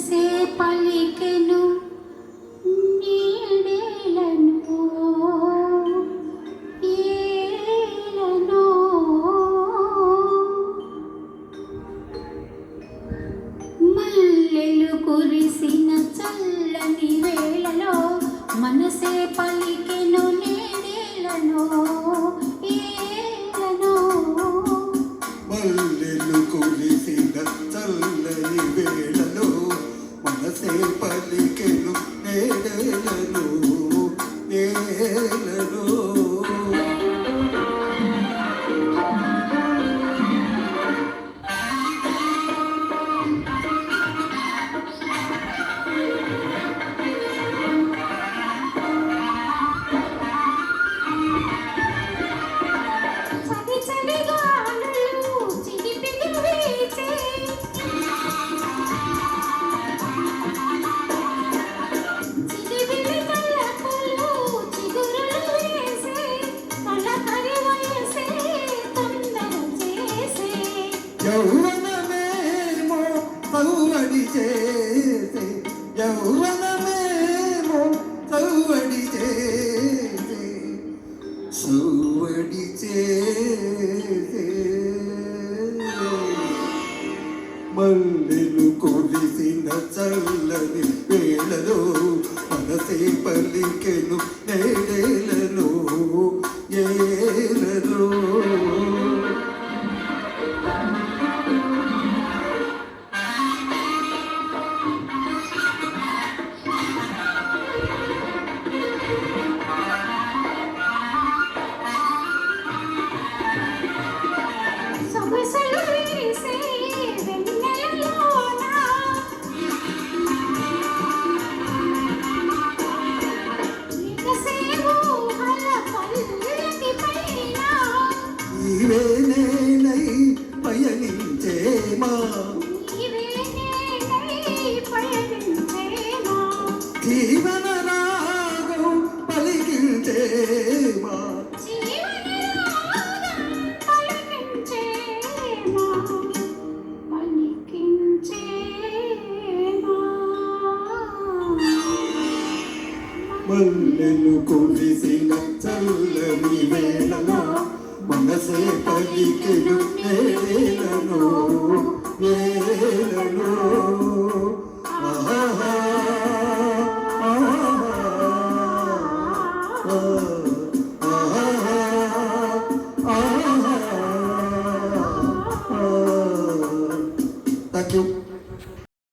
से पा యౌవనమేమో సౌవడి చేసే యౌవనమేమో సౌవడి చేసే సౌవడి చేసే. మల్లెలు కొలిసిన చల్లని వేళలో మనసే పలికెను నే నీవే నేనై పయనించేమా జీవన రాగం పలికించేమా మల్లెలు కురిసిన చల్లని వేళలో മനസ്സേ പള്ളിക്കരുത്തേടേ